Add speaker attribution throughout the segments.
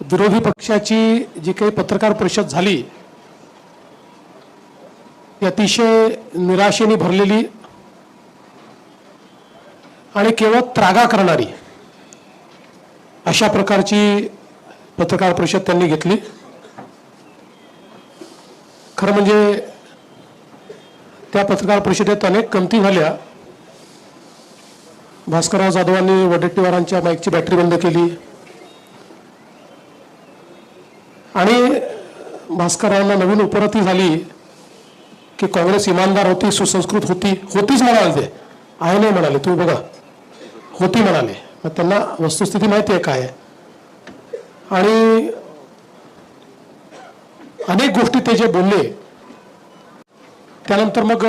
Speaker 1: विरोधी पक्षाची जी काही पत्रकार परिषद झाली ती अतिशय निराशेने भरलेली आणि केवळ त्रागा करणारी अशा प्रकारची पत्रकार परिषद त्यांनी घेतली. खरं म्हणजे त्या पत्रकार परिषदेत अनेक कमती झाल्या. भास्करराव जाधवांनी वडेट्टीवारांच्या बाईकची बॅटरी बंद केली. आणि भास्कररावांना नवीन उपरती झाली की काँग्रेस इमानदार होती सुसंस्कृत होती होतीच म्हणाले ते. आहे नाही म्हणाले तुम्ही बघा. होती म्हणाले. मग त्यांना वस्तुस्थिती माहिती आहे काय आहे. आणि अनेक गोष्टी ते जे बोलले त्यानंतर मग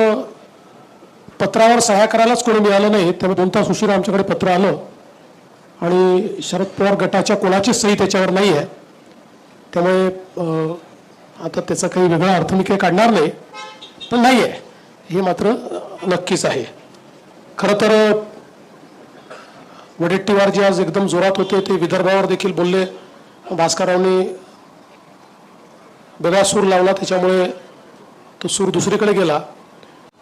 Speaker 1: पत्रावर सह्या करायलाच कोणी मिळालं नाही. त्यामुळे दोन तास उशिरा आमच्याकडे पत्र आलं. आणि शरद पवार गटाच्या कोणाचीच सही त्याच्यावर नाही आहे त्यामुळे आता त्याचा काही वेगळा अर्थ मी काही काढणार नाही पण नाही आहे हे मात्र नक्कीच आहे. खरं तर वडेट्टीवार जे आज एकदम जोरात होते ते विदर्भावर देखील बोलले. भास्कररावनी वेगळा सूर लावला त्याच्यामुळे तो सूर दुसरीकडे गेला.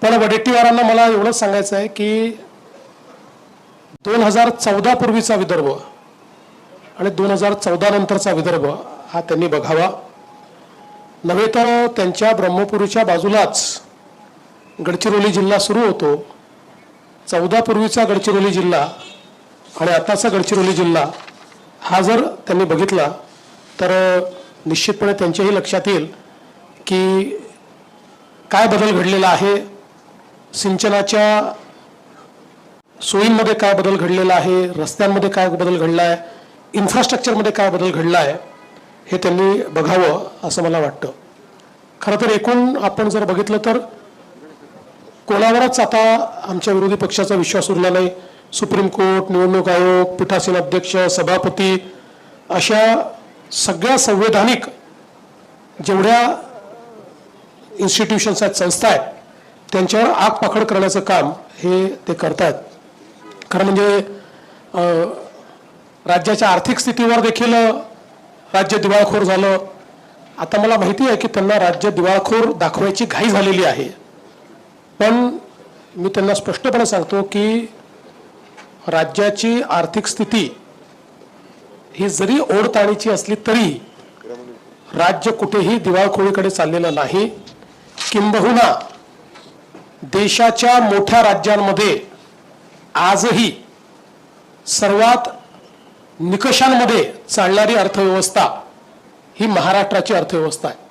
Speaker 1: पण वडेट्टीवारांना मला एवढंच सांगायचं आहे की दोन हजार चौदा पूर्वीचा विदर्भ आणि दोन हजार चौदा नंतरचा विदर्भ हा त्यांनी बघावा. नव्हे तर त्यांच्या ब्रह्मपुरीच्या बाजूलाच गडचिरोली जिल्हा सुरू होतो. चौदा पूर्वीचा गडचिरोली जिल्हा आणि आताचा गडचिरोली जिल्हा हा जर त्यांनी बघितला तर निश्चितपणे त्यांच्याही लक्षात येईल की काय बदल घडलेला आहे सिंचनाच्या सोयींमध्ये काय बदल घडलेला आहे रस्त्यांमध्ये काय बदल घडला आहे इन्फ्रास्ट्रक्चरमध्ये काय बदल घडला आहे हे त्यांनी बघावं असं मला वाटतं. खरं तर एकूण आपण जर बघितलं तर कोणावरच आता आमच्या विरोधी पक्षाचा विश्वास उरला नाही. सुप्रीम कोर्ट निवडणूक आयोग पीठासीन अध्यक्ष सभापती अशा सगळ्या संवैधानिक जेवढ्या इन्स्टिट्यूशन्स आहेत संस्था आहेत त्यांच्यावर आग पाखड करण्याचं काम हे ते करतात खरं म्हणजे राज्याच्या आर्थिक स्थितीवर देखील राज्य दिवाळखोर झालं. आता मला माहिती आहे की त्यांना राज्य दिवाळखोर दाखवायची घाई झालेली आहे. पण मी त्यांना स्पष्टपणे सांगतो की राज्याची आर्थिक स्थिती ही जरी ओढताणीची असली तरी राज्य कुठेही दिवाळखोरीकडे चाललेलं नाही. किंबहुना देशाच्या मोठ्या राज्यांमध्ये आजही सर्वात निकषांमध्ये चालणारी अर्थव्यवस्था ही महाराष्ट्राची अर्थव्यवस्था आहे.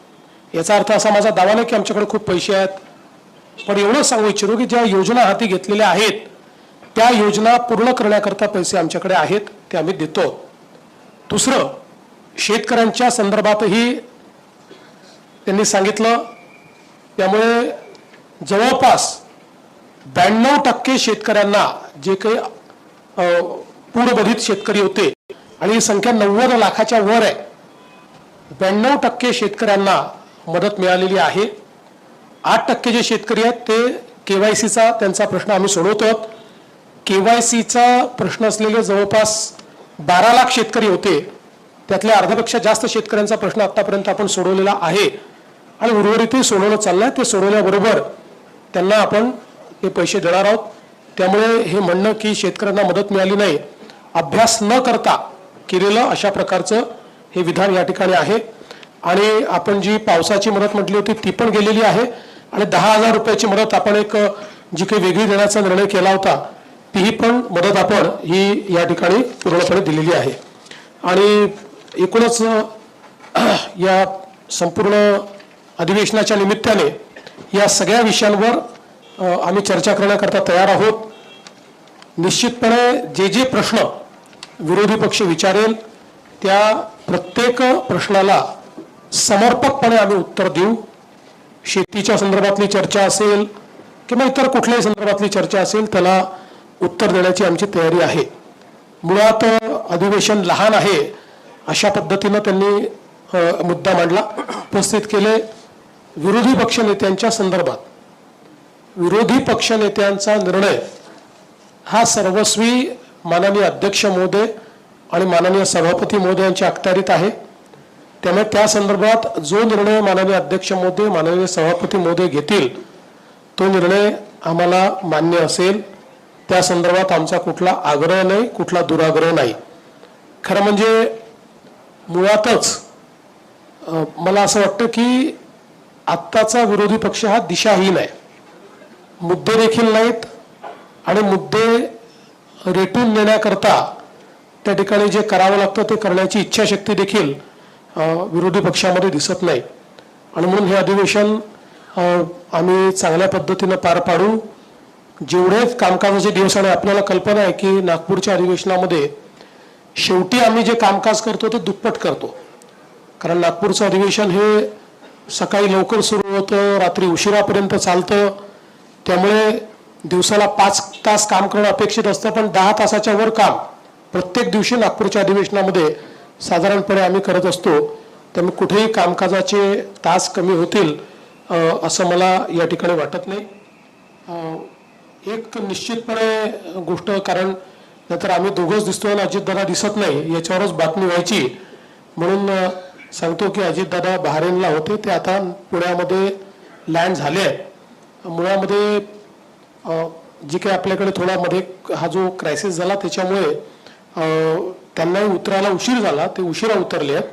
Speaker 1: याचा अर्थ असा माझा दावा नाही की आमच्याकडे खूप पैसे आहेत पण एवढं सांगू इच्छितो की ज्या योजना हाती घेतलेल्या आहेत त्या योजना पूर्ण करण्याकरता पैसे आमच्याकडे आहेत ते आम्ही देतो. दुसरं शेतकऱ्यांच्या संदर्भातही त्यांनी सांगितलं त्यामुळे जवळपास ब्याण्णव टक्के शेतकऱ्यांना जे काही अ, पूरबाधित शेतकरी होते आणि ही संख्या नव्वद लाखाच्या वर आहे. ब्याण्णव टक्के शेतकऱ्यांना मदत मिळालेली आहे. आठ टक्के जे शेतकरी आहेत ते केवायसीचा त्यांचा प्रश्न आम्ही सोडवतो केवायसीचा प्रश्न असलेले जवळपास बारा लाख शेतकरी होते. त्यातल्या अर्ध्यापेक्षा जास्त शेतकऱ्यांचा प्रश्न आतापर्यंत आपण सोडवलेला आहे. आणि उर्वरितही सोडवणं चाललंय. ते सोडवल्याबरोबर त्यांना आपण हे पैसे देणार आहोत. त्यामुळे हे म्हणणं की शेतकऱ्यांना मदत मिळाली नाही अभ्यास न करता केलेलं अशा प्रकारचं हे विधान या ठिकाणी आहे. आणि आपण जी पावसाची मदत म्हटली होती ती पण गेलेली आहे. आणि दहा हजार रुपयाची मदत आपण एक जी काही वेगळी देण्याचा निर्णय केला होता तीही पण मदत आपण ही या ठिकाणी पूर्णपणे दिलेली आहे. आणि एकूणच या संपूर्ण अधिवेशनाच्या निमित्ताने या सगळ्या विषयांवर आम्ही चर्चा करण्याकरता तयार आहोत. निश्चितपणे जे जे प्रश्न विरोधी पक्ष विचारेल त्या प्रत्येक प्रश्नाला समर्पकपणे आम्ही उत्तर देऊ. शेतीच्या संदर्भातली चर्चा असेल किंवा इतर कुठल्याही संदर्भातली चर्चा असेल त्याला उत्तर देण्याची आमची तयारी आहे. मुळात अधिवेशन लहान आहे अशा पद्धतीनं त्यांनी मुद्दा मांडला उपस्थित केले. विरोधी पक्षनेत्यांच्या संदर्भात विरोधी पक्षनेत्यांचा निर्णय हा सर्वस्वी माननीय अध्यक्ष महोदय आणि माननीय सभापती महोदयांच्या अखत्यारीत आहे. त्यामुळे त्या संदर्भात जो निर्णय माननीय अध्यक्ष महोदय माननीय सभापती महोदय घेतील तो निर्णय आम्हाला मान्य असेल. त्या संदर्भात आमचा कुठला आग्रह नाही कुठला दुराग्रह नाही. खरं म्हणजे मुळातच मला असं वाटतं की आत्ताचा विरोधी पक्ष हा दिशाहीन आहे. मुद्दे देखील नाहीत आणि मुद्दे रेटून नेण्याकरता त्या ठिकाणी जे करावं लागतं ते करण्याची इच्छाशक्ती देखील विरोधी पक्षामध्ये दिसत नाही. आणि म्हणून हे अधिवेशन आम्ही चांगल्या पद्धतीनं पार पाडू. जेवढे कामकाजाचे दिवस आणि आपल्याला कल्पना आहे की नागपूरच्या अधिवेशनामध्ये शेवटी आम्ही जे कामकाज करतो ते दुप्पट करतो. कारण नागपूरचं अधिवेशन हे सकाळी लवकर सुरू होतं रात्री उशिरापर्यंत चालतं. त्यामुळे दिवसाला पाच तास काम करणं अपेक्षित असतं पण दहा तासाच्या वर काम प्रत्येक दिवशी नागपूरच्या अधिवेशनामध्ये साधारणपणे आम्ही करत असतो. त्यामुळे कुठेही कामकाजाचे तास कमी होतील असं मला या ठिकाणी वाटत नाही. एक निश्चितपणे गोष्ट कारण नंतर आम्ही दोघंच दिसतो आणि अजितदादा दिसत नाही याच्यावरच बातमी व्हायची. म्हणून सांगतो की अजितदादा बहारेनला होते ते आता पुण्यामध्ये लँड झाले आहेत. मुळामध्ये जी काही आपल्याकडे थोडा मध्ये हा जो क्रायसिस झाला त्याच्यामुळे त्यांनाही उतरायला उशीर झाला. ते उशिरा उतरले आहेत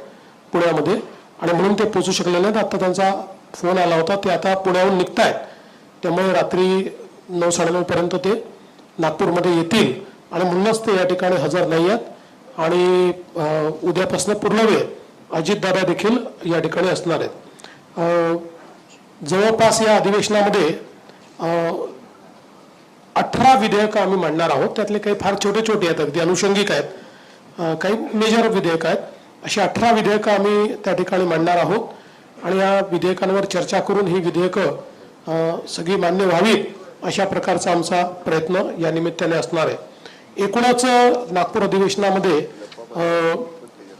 Speaker 1: पुण्यामध्ये आणि म्हणून ते पोचू शकले नाहीत. आता त्यांचा फोन आला होता. ते आता पुण्याहून निघतायत. त्यामुळे रात्री नऊ साडेनऊपर्यंत ते नागपूरमध्ये येतील आणि म्हणूनच ते या ठिकाणी हजर नाही आहेत. आणि उद्यापासून पूर्ण वेळ अजितदादा देखील या ठिकाणी असणार आहेत. जवळपास या अधिवेशनामध्ये अठरा विधेयकं आम्ही मांडणार आहोत. त्यातले काही फार छोटे छोटे आहेत अगदी अनुषंगिक आहेत. काही मेजर विधेयक आहेत. अशी अठरा विधेयकं आम्ही त्या ठिकाणी मांडणार आहोत. आणि या विधेयकांवर चर्चा करून ही विधेयकं सगळी मान्य व्हावीत अशा प्रकारचा आमचा प्रयत्न या निमित्ताने असणार आहे. एकूणच नागपूर अधिवेशनामध्ये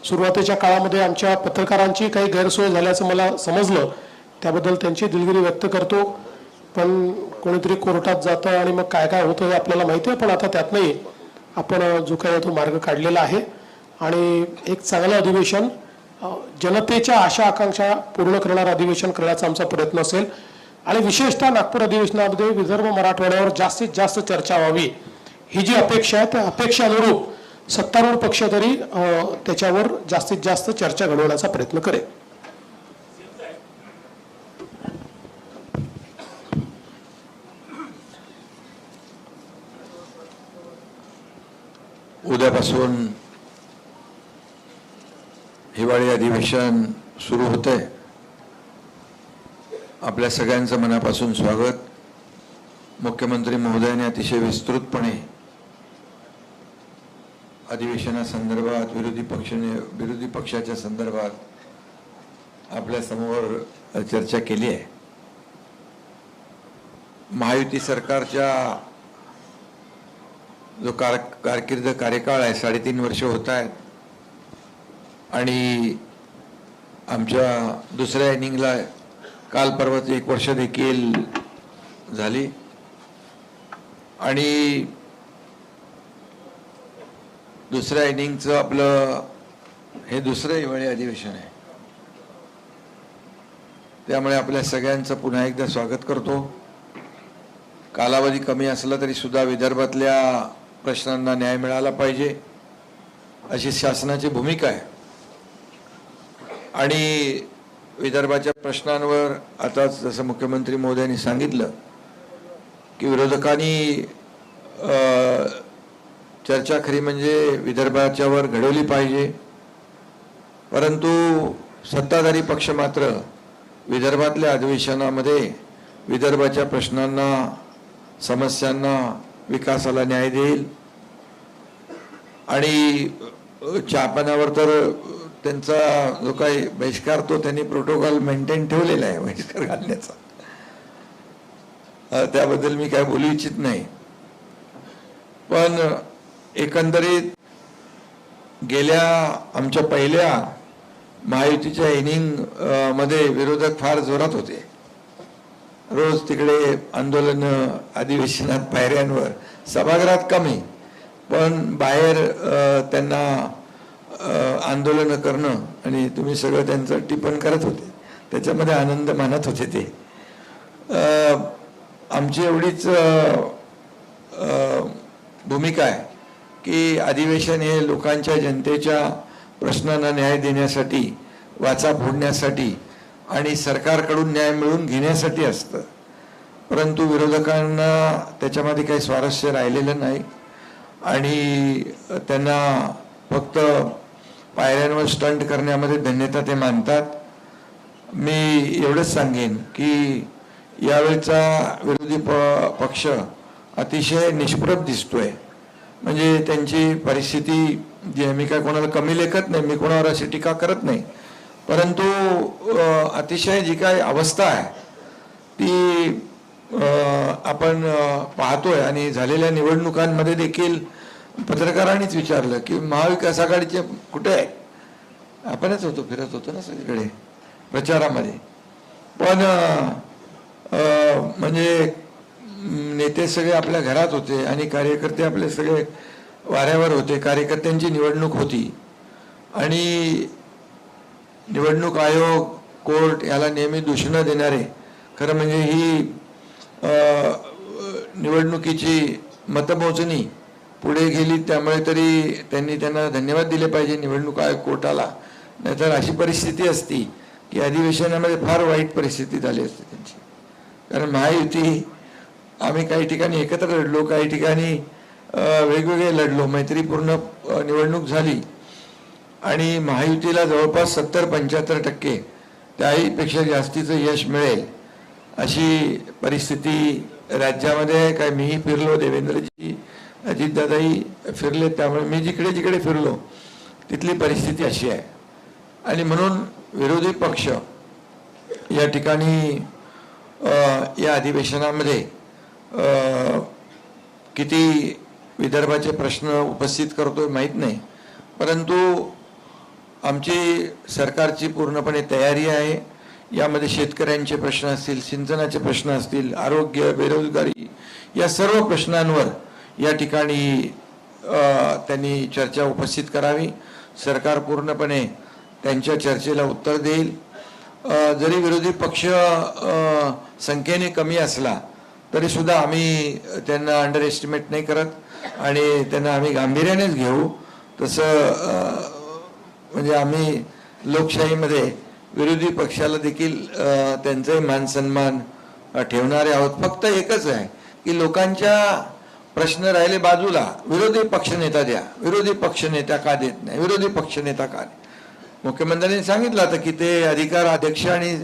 Speaker 1: सुरुवातीच्या काळामध्ये आमच्या पत्रकारांची काही गैरसोय झाल्याचं मला समजलं. त्याबद्दल त्यांची दिलगिरी व्यक्त करतो. पण कोणीतरी कोर्टात जातं आणि मग काय काय होतं हे आपल्याला माहिती आहे पण आता त्यातनंही आपण जो काही तो मार्ग काढलेला आहे. आणि एक चांगलं अधिवेशन जनतेच्या आशा आकांक्षा पूर्ण करणारं अधिवेशन करण्याचा आमचा प्रयत्न असेल. आणि विशेषतः नागपूर अधिवेशनामध्ये विदर्भ मराठवाड्यावर जास्तीत जास्त चर्चा व्हावी ही जी अपेक्षा आहे त्या अपेक्षानुरूप सत्तारूढ पक्ष तरी त्याच्यावर जास्तीत जास्त चर्चा घडवण्याचा प्रयत्न करेल.
Speaker 2: उद्यापासून हिवाळी अधिवेशन सुरू होतंय. आपल्या सगळ्यांचं मनापासून स्वागत. मुख्यमंत्री महोदयाने अतिशय विस्तृतपणे अधिवेशनासंदर्भात विरोधी पक्षाने विरोधी पक्षाच्या संदर्भात आपल्यासमोर चर्चा केली आहे. महायुती सरकारच्या जो कार कारकीर्द कार्यकाळ आहे साडेतीन वर्ष होत आहेत आणि आमच्या दुसऱ्या इनिंगला काल परवाच एक वर्ष देखील झाली. आणि दुसऱ्या इनिंगचं आपलं हे दुसरं हिवाळी अधिवेशन आहे. त्यामुळे आपल्या सगळ्यांचं पुन्हा एकदा स्वागत करतो. कालावधी कमी असला तरी सुद्धा विदर्भातल्या प्रश्नांना न्याय मिळाला पाहिजे अशी शासनाची भूमिका आहे. आणि विदर्भाच्या प्रश्नांवर आताच जसं मुख्यमंत्री मोदयांनी सांगितलं की विरोधकांनी चर्चा खरी म्हणजे विदर्भाच्यावर घडवली पाहिजे. परंतु सत्ताधारी पक्ष मात्र विदर्भातल्या अधिवेशनामध्ये विदर्भाच्या प्रश्नांना समस्यांना विकासाला न्याय देईल. आणि अ, तर त्यांचा जो काही बहिष्कार तो त्यांनी प्रोटोकॉल मेंटेन ठेवलेला आहे बहिष्कार घालण्याचा. त्याबद्दल मी काय बोलू इच्छित नाही. पण एकंदरीत गेल्या आमच्या पहिल्या महायुतीच्या इनिंगमध्ये विरोधक फार जोरात होते. रोज तिकडे आंदोलन अधिवेशनात पायऱ्यांवर. सभागृहात कमी. पण बाहेर त्यांना आंदोलनं करणं आणि तुम्ही सगळं त्यांचं टिप्पण करत होते. त्याच्यामध्ये आनंद मानत होते ते. आमची एवढीच भूमिका आहे की अधिवेशन हे लोकांच्या जनतेच्या प्रश्नांना न्याय देण्यासाठी वाचा फोडण्यासाठी आणि सरकारकडून न्याय मिळवून घेण्यासाठी असतं. परंतु विरोधकांना त्याच्यामध्ये काही स्वारस्य राहिलेलं नाही. आणि त्यांना फक्त पायऱ्यांवर स्टंट करण्यामध्ये धन्यता ते मानतात. मी एवढंच सांगेन की यावेळचा विरोधी प पक्ष अतिशय निष्प्रभ दिसतोय. म्हणजे त्यांची परिस्थिती जी आहे, मी काय कोणाला कमी लेखत नाही मी कोणावर अशी टीका करत नाही. परंतु अतिशय जी काय अवस्था आहे ती आपण पाहतोय आणि झालेल्या निवडणुकांमध्ये देखील पत्रकारांनीच विचारलं की महाविकास आघाडीचे कुठे आहे? आपणच होतो फिरत होतो ना सगळीकडे प्रचारामध्ये. पण म्हणजे नेते सगळे आपल्या घरात होते आणि कार्यकर्ते आपले सगळे वाऱ्यावर होते कार्यकर्त्यांची निवडणूक होती. आणि निवडणूक आयोग कोर्ट याला नेहमी दूषणं देणारे. खरं म्हणजे ही निवडणुकीची मतमोजणी पुढे गेली त्यामुळे तरी त्यांनी त्यांना धन्यवाद दिले पाहिजे निवडणूक आयोग कोर्टाला. नाहीतर अशी परिस्थिती असती की अधिवेशनामध्ये फार वाईट परिस्थिती झाली असते त्यांची. कारण महायुती आम्ही काही ठिकाणी एकत्र लढलो काही ठिकाणी वेगवेगळे लढलो मैत्रीपूर्ण निवडणूक झाली. आणि महायुतीला जवळपास सत्तर पंच्याहत्तर टक्के त्याहीपेक्षा जास्तीचं यश मिळेल अशी परिस्थिती राज्यामध्ये काय मीही फिरलो देवेंद्रजी अजितदादाही फिरले त्यामुळे मी जिकडे जिकडे फिरलो तिथली परिस्थिती अशी आहे. आणि म्हणून विरोधी पक्ष या ठिकाणी या अधिवेशनामध्ये किती विदर्भाचे प्रश्न उपस्थित करतोय माहीत नाही. परंतु आमची सरकारची पूर्णपणे तयारी आहे. यामध्ये शेतकऱ्यांचे प्रश्न असतील सिंचनाचे प्रश्न असतील आरोग्य बेरोजगारी या सर्व प्रश्नांवर या ठिकाणी त्यांनी चर्चा उपस्थित करावी. सरकार पूर्णपणे त्यांच्या चर्चेला उत्तर देईल. जरी विरोधी पक्ष संख्येने कमी असला तरी सुद्धा आम्ही त्यांना अंडर एस्टिमेट नाही करत आणि त्यांना आम्ही गांभीर्यानेच घेऊ. तसं म्हणजे आम्ही लोकशाहीमध्ये विरोधी पक्षाला देखील त्यांचाही मान सन्मान ठेवणारे आहोत. फक्त एकच आहे की लोकांच्या प्रश्न राहिले बाजूला. विरोधी पक्षनेता द्या. विरोधी पक्षनेता का देत नाही? विरोधी पक्षनेता का मुख्यमंत्र्यांनी सांगितलं होतं की ते अधिकार अध्यक्ष आणि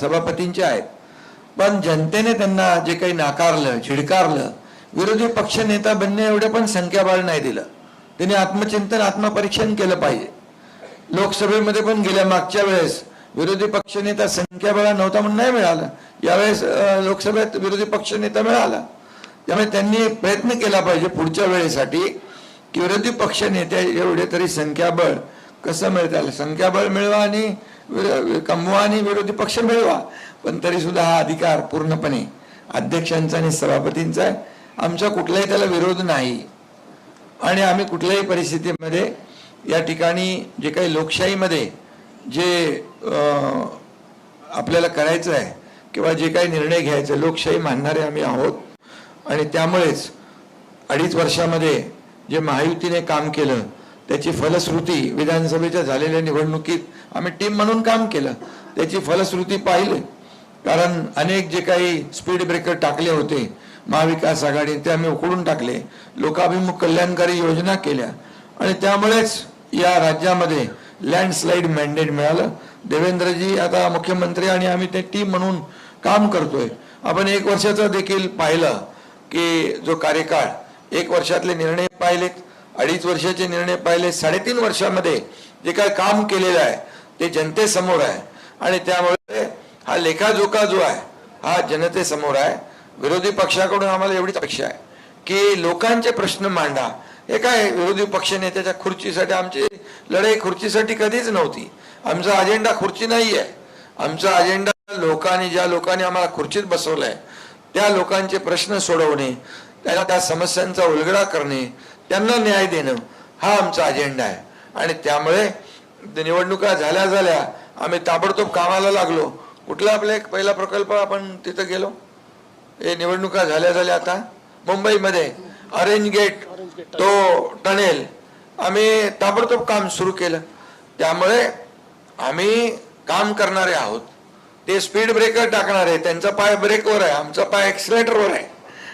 Speaker 2: सभापतींचे आहेत. पण जनतेने त्यांना जे काही नाकारलं झिडकारलं विरोधी पक्षनेता बनणे एवढं पण संख्याबळ नाही दिलं. त्यांनी आत्मचिंतन आत्मपरीक्षण केलं पाहिजे. लोकसभेमध्ये पण गेल्या मागच्या वेळेस विरोधी पक्षनेता संख्याबळा नव्हता म्हणून नाही मिळाला. यावेळेस लोकसभेत विरोधी पक्षनेता मिळाला. त्यामुळे त्यांनी प्रयत्न केला पाहिजे पुढच्या वेळेसाठी की विरोधी पक्ष नेत्या एवढे तरी संख्याबळ कसं मिळतं संख्याबळ मिळवा आणि कमवा आणि विरोधी पक्ष मिळवा. पण तरी सुद्धा हा अधिकार पूर्णपणे अध्यक्षांचा आणि सभापतींचा आहे. आमचा कुठलाही त्याला विरोध नाही. आणि आम्ही कुठल्याही परिस्थितीमध्ये या ठिकाणी जे काही लोकशाहीमध्ये जे आपल्याला करायचं आहे किंवा जे काही निर्णय घ्यायचे लोकशाही मानणारे आम्ही आहोत. आणि त्यामुळेच अडीच वर्षामध्ये जे महायुतीने काम केलं त्याची फलश्रुती विधानसभेच्या झालेल्या निवडणुकीत आम्ही टीम म्हणून काम केलं. त्याची फलश्रुती पाहिली. कारण अनेक जे काही स्पीड ब्रेकर टाकले होते महाविकास आघाडी ते आम्ही उकडून टाकले. लोकाभिमुख कल्याणकारी योजना केल्या. आणि त्यामुळेच या राज्यामध्ये लँडस्लाईड मॅन्डेट मिळालं. देवेंद्रजी आता मुख्यमंत्री आणि आम्ही ते टीम म्हणून काम करतोय. आपण एक वर्षाचं देखील पाहिलं की जो कार्यकाळ एक वर्षातले निर्णय पाहिलेत अडीच वर्षाचे निर्णय पाहिले साडेतीन वर्षामध्ये जे काय काम केलेलं आहे ते जनतेसमोर आहे. आणि त्यामुळे हा लेखाजोखा जो आहे हा जनतेसमोर आहे. विरोधी पक्षाकडून आम्हाला एवढीच अपेक्षा आहे की लोकांचे प्रश्न मांडा हे काय विरोधी पक्षनेत्याच्या खुर्चीसाठी आमची लढाई खुर्चीसाठी कधीच नव्हती. आमचा अजेंडा खुर्ची नाही आहे आमचा अजेंडा लोकांनी ज्या लोकांनी आम्हाला खुर्चीत बसवलंय त्या लोकांचे प्रश्न सोडवणे त्याला त्या समस्यांचा उलगडा करणे त्यांना न्याय देणं हा आमचा अजेंडा आहे. आणि त्यामुळे निवडणुका झाल्या झाल्या आम्ही ताबडतोब कामाला लागलो. कुठला आपला एक पहिला प्रकल्प आपण तिथं गेलो? हे निवडणुका झाल्या झाल्या आता. मुंबईमध्ये ऑरेंज गेट तो टनेल. आम्ही ताबडतोब काम सुरू केलं. त्यामुळे आम्ही काम करणारे आहोत. ते स्पीड ब्रेकर टाकणार आहे त्यांचा पाय ब्रेकवर आहे आमचा पाय एक्सिलेटरवर आहे.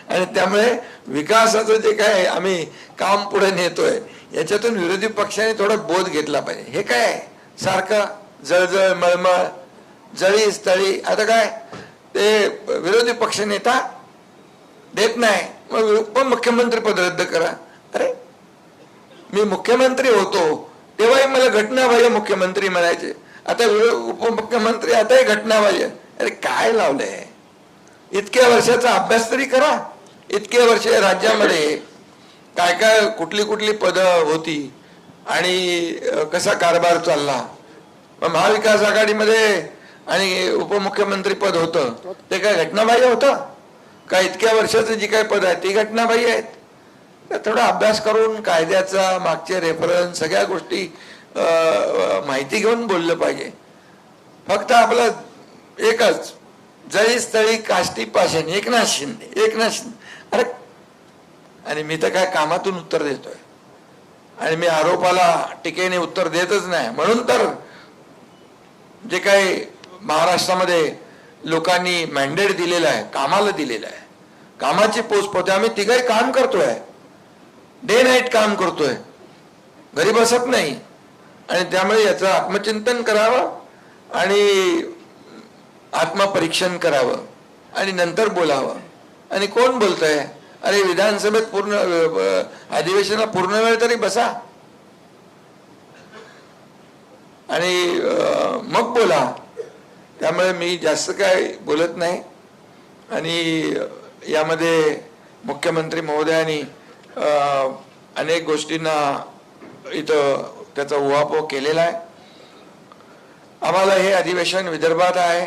Speaker 2: आणि त्यामुळे विकासाचं जे काय आम्ही काम पुढे नेतोय याच्यातून विरोधी पक्षाने थोडा बोध घेतला पाहिजे. हे काय सारखं जळजळ मळमळ जळी स्थळी आता काय? ते विरोधी पक्ष नेता देत नाही. मग उपमुख्यमंत्री पद रद्द करा. अरे मी मुख्यमंत्री होतो. तेव्हाही मला घटनाबाह्य मुख्यमंत्री म्हणायचे. आता उपमुख्यमंत्री आताही घटनाबाह्य. अरे काय लावलंय? इतक्या वर्षाचा अभ्यास तरी करा. इतके वर्ष राज्यामध्ये काय काय कुठली कुठली पदं होती आणि कसा कारभार चालला. महाविकास आघाडीमध्ये आणि उपमुख्यमंत्री पद होतं. ते काय घटनाबाह्य होतं? का इतक्या वर्षाचं जी काय पद आहे ती घटनाबाह्य आहेत? थोडा अभ्यास करून कायद्याचा मागचे रेफरन्स सगळ्या गोष्टी माहिती घेऊन बोललं पाहिजे. फक्त आपलं एकच जळी स्थळी काष्टी पाषाण एकनाथ शिंदे एकनाथ शिंदे. अरे आणि मी तर काय कामातून उत्तर देतोय. आणि मी आरोपाला टीकेने उत्तर देतच नाही. म्हणून तर जे काही महाराष्ट्रामध्ये लोकांनी मॅन्डेट दिलेलं आहे कामाला दिलेलं आहे. कामाची पोच पोहोचते आम्ही तिघही काम करतोय. डे नाईट काम करतोय. घरी बसत नाही. आणि त्यामुळे याचं आत्मचिंतन करावं आणि आत्मपरीक्षण करावं आणि नंतर बोलावं. आणि कोण बोलतंय? अरे विधानसभेत पूर्ण अधिवेशनाला पूर्ण वेळ तरी बसा. आणि मग बोला. त्यामुळे मी जास्त काय बोलत नाही. आणि यामध्ये मुख्यमंत्री महोदयांनी अनेक गोष्टींना इथं त्याचा उहापोह केलेला आहे. आम्हाला हे अधिवेशन विदर्भात आहे.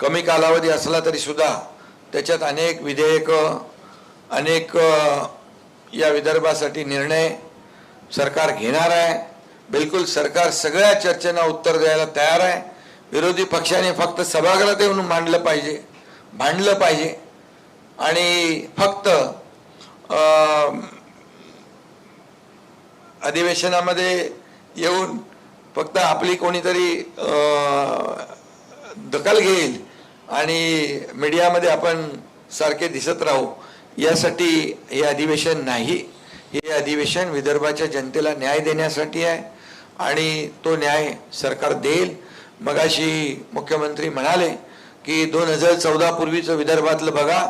Speaker 2: कमी कालावधी असला तरी सुद्धा त्याच्यात अनेक विधेयक अनेक या विदर्भासाठी निर्णय सरकार घेणार आहे. बिलकुल सरकार सगळ्या चर्चेना उत्तर द्यायला तयार आहे. विरोधी पक्षाने फक्त सभागृहात येऊन मांडलं पाहिजे. भांडलं पाहिजे. आणि फक्त अधिवेशनामध्ये येऊन फक्त आपली कोणीतरी दखल घेईल आणि मीडियामध्ये आपण सारखे दिसत राहू यासाठी हे अधिवेशन नाही. हे अधिवेशन विदर्भाच्या जनतेला न्याय देण्यासाठी आहे आणि तो न्याय सरकार देईल. मगाशी मुख्यमंत्री म्हणाले की दोन हजार चौदापूर्वीचं विदर्भातलं बघा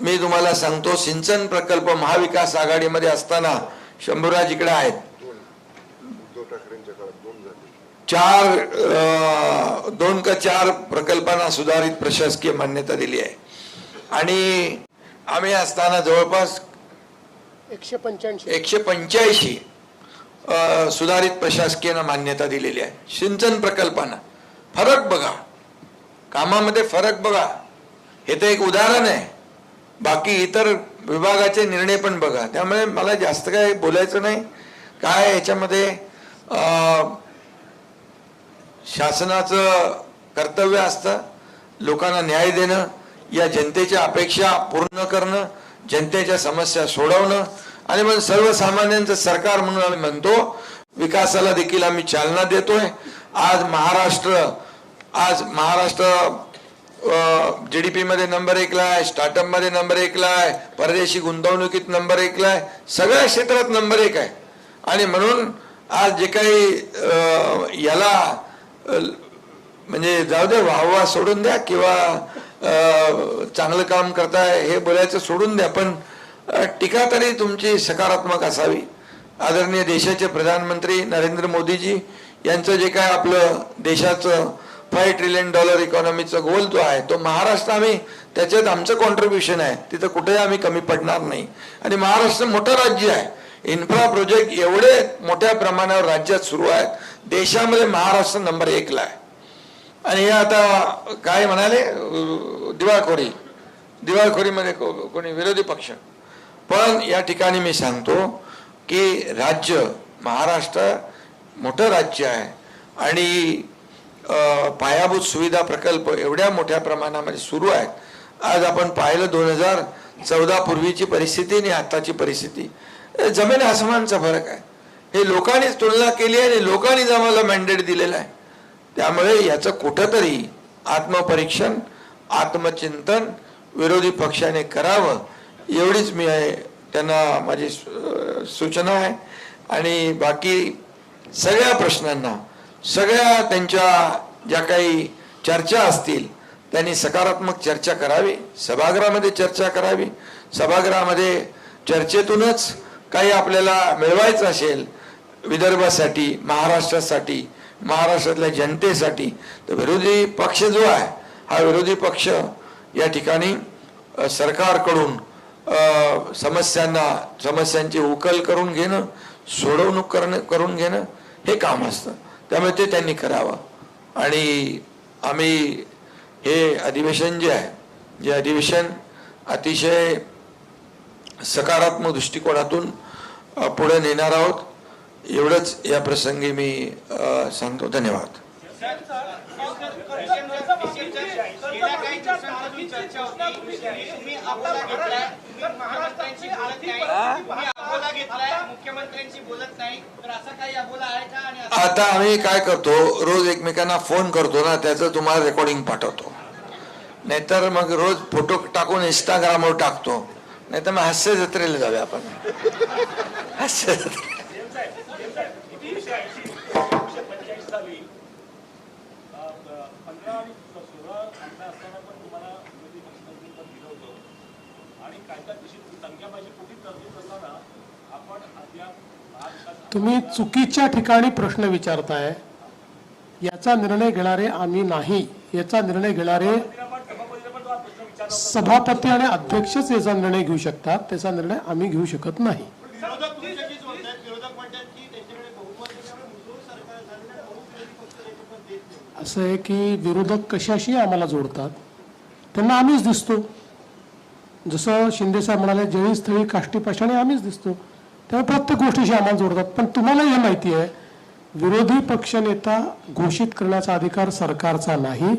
Speaker 2: मी तुम्हाला सांगतो सिंचन प्रकल्प महाविकास आघाडीमध्ये असताना शंभूराज इकडे आहेत. चार दोन का चार प्रकल्पांना सुधारित प्रशासकीय मान्यता दिली आहे. आणि आम्ही असताना जवळपास
Speaker 1: एकशे पंच्याऐंशी.
Speaker 2: एकशे पंच्याऐंशी सुधारित प्रशासकीय मान्यता दिलेली आहे. सिंचन प्रकल्पांना फरक बघा. कामामध्ये फरक बघा. हे तर एक उदाहरण आहे. बाकी इतर विभागाचे निर्णय पण बघा. त्यामुळे मला जास्त काय बोलायचं नाही. काय याच्यामध्ये शासनाचं कर्तव्य असतं लोकांना न्याय देणं या जनतेच्या अपेक्षा पूर्ण करणं जनतेच्या समस्या सोडवणं आणि मग सर्वसामान्यांचं सरकार म्हणून आम्ही म्हणतो विकासाला देखील आम्ही चालना देतोय. आज महाराष्ट्र आज महाराष्ट्र जी डी मध्ये नंबर एकला आहे स्टार्टअपमध्ये नंबर एकला आहे परदेशी गुंतवणुकीत नंबर एकला आहे सगळ्या क्षेत्रात नंबर एक आहे. आणि म्हणून आज जे काही याला म्हणजे जाऊ दे वाहवा सोडून द्या किंवा चांगलं काम करताय हे बोलायचं सोडून द्या पण टीका तरी तुमची सकारात्मक असावी. आदरणीय देशाचे प्रधानमंत्री नरेंद्र मोदीजी यांचं जे काय आपलं देशाचं फाय ट्रिलियन डॉलर इकॉनॉमीचा गोल जो आहे तो महाराष्ट्र आम्ही त्याच्यात आमचं कॉन्ट्रीब्युशन आहे. तिथं कुठेही आम्ही कमी पडणार नाही. आणि महाराष्ट्र मोठं राज्य आहे. इन्फ्रा प्रोजेक्ट एवढे मोठ्या प्रमाणावर राज्यात सुरू आहेत. देशामध्ये महाराष्ट्र नंबर एकला आहे. आणि हे आता काय म्हणाले? दिवाळखोरी. दिवाळखोरीमध्ये को- कोणी विरोधी पक्ष. पण या ठिकाणी मी सांगतो की राज्य महाराष्ट्र मोठं राज्य आहे. आणि पायाभूत सुविधा प्रकल्प एवढ्या मोठ्या प्रमाणामध्ये सुरू आहेत. आज आपण पाहिलं दोन हजार चौदा पूर्वीची परिस्थिती आणि आत्ताची परिस्थिती. जमीन आसमानचा फरक आहे. हे लोकांनीच तुलना केली आहे आणि लोकांनीच आम्हाला मॅन्डेट दिलेलं आहे. त्यामुळे याचं कुठंतरी आत्मपरीक्षण आत्मचिंतन विरोधी पक्षाने करावं एवढीच मी त्यांना माझी सु- सूचना आहे. आणि बाकी सगळ्या प्रश्नांना सगळ्या त्यांच्या ज्या काही चर्चा असतील त्यांनी सकारात्मक चर्चा करावी सभागृहामध्ये चर्चा करावी. सभागृहामध्ये चर्चेतूनच काही आपल्याला मिळवायचं असेल विदर्भासाठी महाराष्ट्रासाठी महाराष्ट्रातल्या जनतेसाठी तर विरोधी पक्ष जो आहे हा विरोधी पक्ष या ठिकाणी सरकारकडून समस्यांना समस्यांची उकल करून घेणं सोडवणूक करणं करून घेणं हे काम असतं. त्यामुळे ते त्यांनी करावं. आणि आम्ही हे अधिवेशन जे आहे जे अधिवेशन अतिशय सकारात्मक दृष्टिकोनातून पुढे नेणार आहोत. एवढंच या प्रसंगी मी अ, सांगतो. धन्यवाद.
Speaker 3: गेल्या काही दिवसांपासून चर्चा होती
Speaker 2: आता आम्ही काय करतो रोज एकमेकांना फोन करतो ना त्याचं तुम्हाला रेकॉर्डिंग पाठवतो. नाहीतर मग रोज फोटो टाकून इंस्टाग्रामवर टाकतो. नाहीतर मग हास्य जत्रेला जाऊया आपण. हास्य जत्रे.
Speaker 4: आणि काय काय तशी संख्या पाहिजे कुठे तरतूद असताना
Speaker 1: तुम्ही चुकीच्या ठिकाणी प्रश्न विचारताय याचा निर्णय घेणारे आम्ही नाही. याचा निर्णय घेणारे सभापती आणि अध्यक्षच याचा निर्णय घेऊ शकतात त्याचा निर्णय आम्ही घेऊ शकत नाही. असं आहे की विरोधक कशाशी आम्हाला जोडतात त्यांना आम्हीच दिसतो. जसं शिंदेसाहेब म्हणाले जळी स्थळी काष्टी पाषाणी आम्हीच दिसतो. त्यामुळे प्रत्येक गोष्टीशी आम्हाला जोडतात. पण तुम्हाला हे माहिती आहे विरोधी पक्षनेता घोषित करण्याचा अधिकार सरकारचा नाही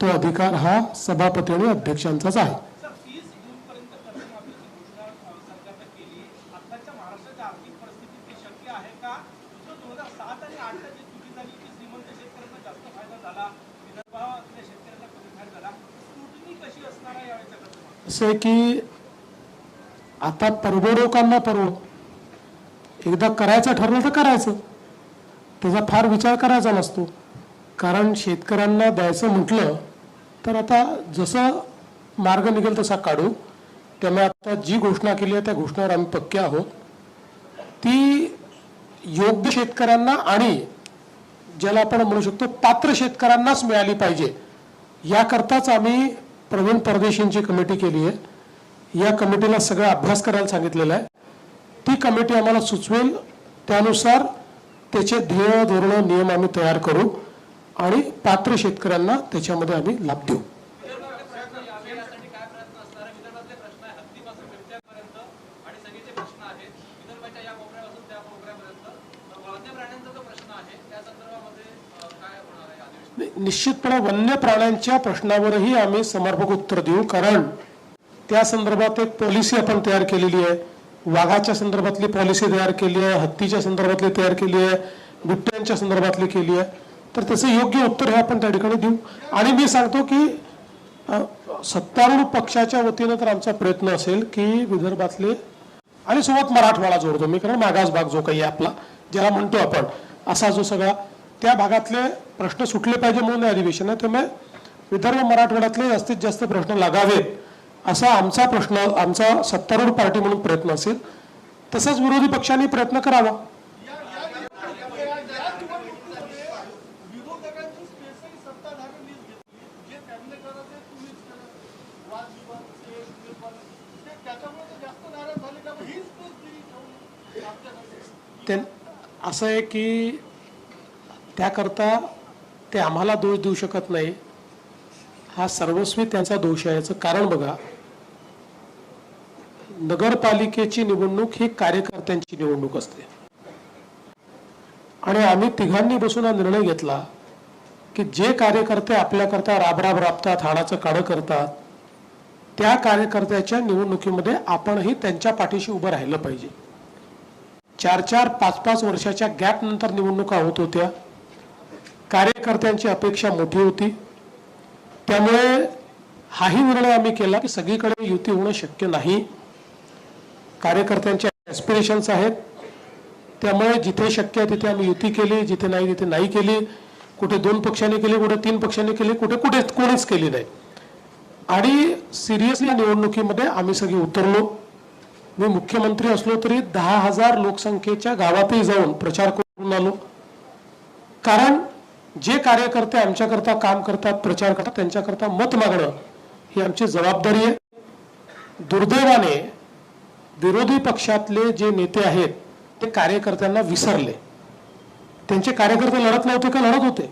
Speaker 1: तो अधिकार हा सभापती आणि अध्यक्षांचाच आहे. असं की आता परवडो का परवड एकदा करायचं ठरलं तर करायचं. त्याचा फार विचार करायचा नसतो. कारण शेतकऱ्यांना द्यायचं म्हटलं तर आता जसं मार्ग निघेल तसा काढू. त्यामुळे आता जी घोषणा केली आहे त्या घोषणावर आम्ही पक्के आहोत. ती योग्य शेतकऱ्यांना आणि ज्याला आपण म्हणू शकतो पात्र शेतकऱ्यांनाच मिळाली पाहिजे. याकरताच आम्ही प्रवीण परदेशींची कमिटी केली आहे. या कमिटीला सगळा अभ्यास करायला सांगितलेला आहे. ती कमिटी आम्हाला सुचवेल त्यानुसार त्याचे ध्येय धोरणं नियम आम्ही तयार करू आणि पात्र शेतकऱ्यांना त्याच्यामध्ये आम्ही लाभ देऊ. निश्चितपणे वन्य प्राण्यांच्या प्रश्नावरही आम्ही समर्पक उत्तर देऊ कारण त्या संदर्भात एक पॉलिसी आपण तयार केलेली आहे. वाघाच्या संदर्भातली पॉलिसी तयार केली आहे हत्तीच्या संदर्भातली तयार केली आहे बिबट्यांच्या संदर्भातली केली आहे. तर त्याचं योग्य उत्तर हे आपण त्या ठिकाणी देऊ. आणि मी सांगतो की सत्तारूढ पक्षाच्या वतीनं तर आमचा प्रयत्न असेल की विदर्भातले आणि सोबत मराठवाडा जोडतो मी कारण मागास भाग जो काही आहे आपला ज्याला म्हणतो आपण असा जो सगळा त्या भागातले प्रश्न सुटले पाहिजे म्हणून अधिवेशन आहे त्यामुळे विदर्भ मराठवाड्यातले जास्तीत जास्त प्रश्न लागावेत. असा आमचा प्रश्न आमचा सत्तारूढ पार्टी म्हणून प्रयत्न असेल तसंच विरोधी पक्षांनी प्रयत्न करावा.
Speaker 3: ते
Speaker 1: असं आहे की त्याकरता ते आम्हाला दोष देऊ शकत नाही. हा सर्वस्वी त्यांचा दोष आहे याचं कारण बघा. नगरपालिकेची निवडणूक ही कार्यकर्त्यांची निवडणूक असते. आणि आम्ही तिघांनी बसून हा निर्णय घेतला की जे कार्यकर्ते आपल्याकरता राबराब राबतात हाडाचं काढं करतात त्या कार्यकर्त्याच्या निवडणुकीमध्ये आपणही त्यांच्या पाठीशी उभं राहिलं पाहिजे. चार चार पाच पाच वर्षाच्या गॅप नंतर निवडणुका होत होत्या. कार्यकर्त्यांची अपेक्षा मोठी होती. त्यामुळे हाही निर्णय आम्ही केला की सगळीकडे युती होणं शक्य नाही. कार्यकर्त्यांच्या ॲस्पिरेशन्स आहेत. त्यामुळे जिथे शक्य आहे तिथे आम्ही युती केली जिथे नाही तिथे नाही केली. कुठे दोन पक्षांनी केली कुठे तीन पक्षांनी केली कुठे कुठे कोणीच केली नाही. आणि सिरियसली निवडणुकीमध्ये आम्ही सगळे उतरलो. मी मुख्यमंत्री असलो तरी दहा हजार लोकसंख्येच्या गावातही जाऊन प्रचार करून आलो. कारण जे कार्यकर्ते आमच्याकरता काम करतात प्रचार करतात त्यांच्याकरता मत मागणं ही आमची जबाबदारी आहे. दुर्दैवाने विरोधी पक्षातले जे नेते आहेत ते कार्यकर्त्यांना विसरले. त्यांचे कार्यकर्ते लढत नव्हते का? लढत होते.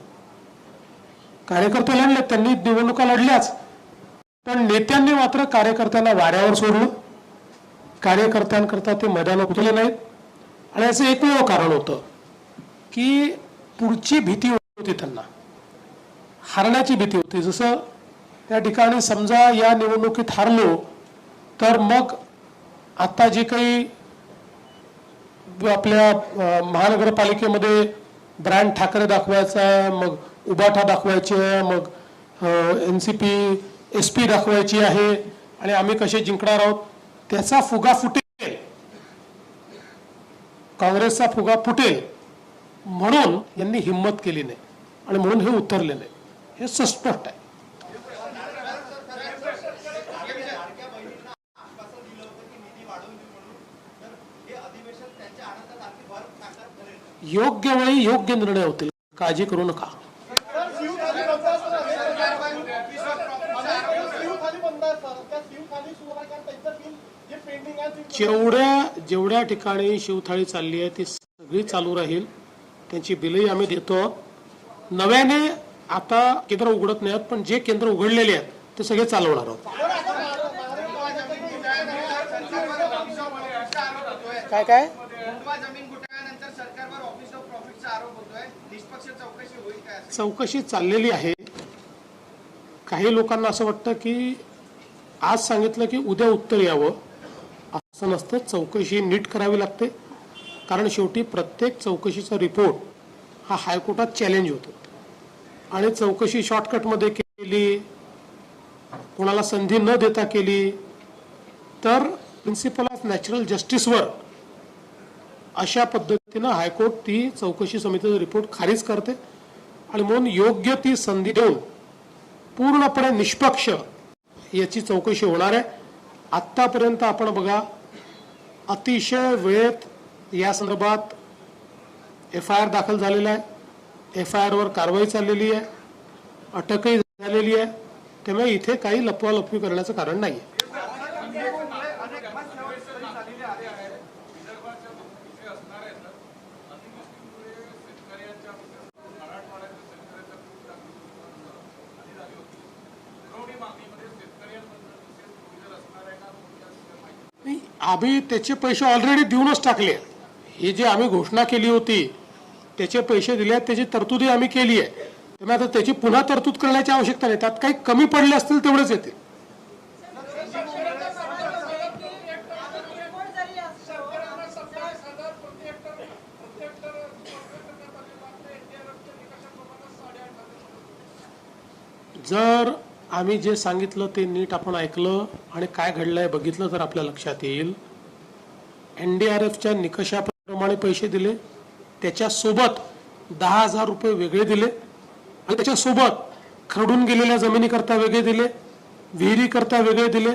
Speaker 1: कार्यकर्ते लढले त्यांनी निवडणुका लढल्याच. पण नेत्यांनी मात्र कार्यकर्त्यांना वाऱ्यावर सोडलं. कार्यकर्त्यांकरता ते मैदानात उतरले नाहीत. आणि याचं एकमेव कारण होतं की पुढची भीती होती त्यांना. हारण्याची भीती होती. जसं त्या ठिकाणी समजा या निवडणुकीत हारलो तर मग आता जे काही आपल्या महानगरपालिकेमध्ये ब्रँड ठाकरे दाखवायचा मग उबाठा दाखवायची आहे मग N C P S P दाखवायची आहे आणि आम्ही कसे जिंकणार आहोत त्याचा फुगा फुटेल काँग्रेसचा फुगा फुटेल म्हणून यांनी हिंमत केली नाही आणि म्हणून हे उतरले नाही. हे सस्पष्ट आहे. योग्य वेळी योग्य निर्णय होतील. काळजी करू नका. जेवढ्या जेवढ्या ठिकाणी शिवथाळी चालली आहे ती सगळी चालू राहील. त्यांची बिलही आम्ही देतो. नव्याने आता केंद्र उघडत नाही आहेत पण जे केंद्र उघडलेले आहेत ते सगळे चालवणार आहोत. काय काय
Speaker 5: खंडवा जमीन घोटाळ्यानंतर सरकारवर ऑफिस ऑफ प्रॉफिटचा आरोप होतोय निष्पक्ष चौकशी
Speaker 1: चाललेली आहे. काही लोकांना असं वाटतं की आज सांगितलं की उद्या उत्तर यावं. असं नसतं. चौकशी नीट करावी लागते. कारण शेवटी प्रत्येक चौकशीचा रिपोर्ट हा हायकोर्टात चॅलेंज होतो. आणि चौकशी शॉर्टकटमध्ये केली कोणाला संधी न देता केली तर प्रिन्सिपल ऑफ नॅचरल जस्टिसवर अशा पद्धतीनं हायकोर्ट ती चौकशी समितीचा रिपोर्ट खारिज करते आणि म्हणून योग्य ती संधी देऊन पूर्णपणे निष्पक्ष याची चौकशी होणार आहे. आत्तापर्यंत आपण बघा अतिशय वेळेत या संदर्भात एफ आय आर दाखल झालेला आहे. एफ आय आरवर कारवाई चाललेली आहे. अटकही झालेली आहे. त्यामुळे इथे काही लपवालपवी करण्याचं कारण नाही आहे नाही, आम्ही त्याचे पैसे ऑलरेडी देऊनच टाकले. ही जी आम्ही घोषणा केली होती त्याचे पैसे दिले आहेत त्याची तरतुदी आम्ही केली आहे. त्यामुळे आता त्याची पुन्हा तरतूद करण्याची आवश्यकता नाही. त्यात काही कमी पडले असतील तेवढेच येतील जर आम्ही जे सांगितलं ते नीट आपण ऐकलं आणि काय घडलंय बघितलं तर आपल्या लक्षात येईल. एन डी आर एफच्या निकषाप्रमाणे पैसे दिले. त्याच्यासोबत दहा हजार रुपये वेगळे दिले. आणि त्याच्यासोबत खरडून गेलेल्या जमिनीकरता वेगळे दिले. विहिरीकरता वेगळे दिले.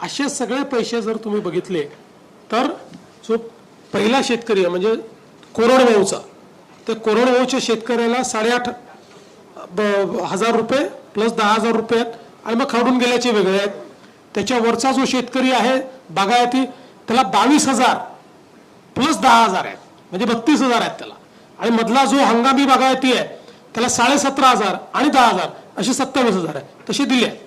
Speaker 1: असे सगळे पैसे जर तुम्ही बघितले तर जो पहिला शेतकरी आहे म्हणजे कोरडवाऊचा तर कोरडवाऊच्या शेतकऱ्याला साडेआठ ब- हजार रुपये प्लस दहा हजार रुपये आहेत आणि मग खरडून गेल्याचे वेगळे आहेत. त्याच्यावरचा जो शेतकरी आहे बागायती त्याला बावीस हजार प्लस दहा हजार आहेत. म्हणजे बत्तीस हजार आहेत त्याला. आणि मधला जो हंगामी बागायती आहे त्याला साडेसतरा हजार आणि दहा हजार असे सत्तावीस हजार आहे तसे दिले आहेत.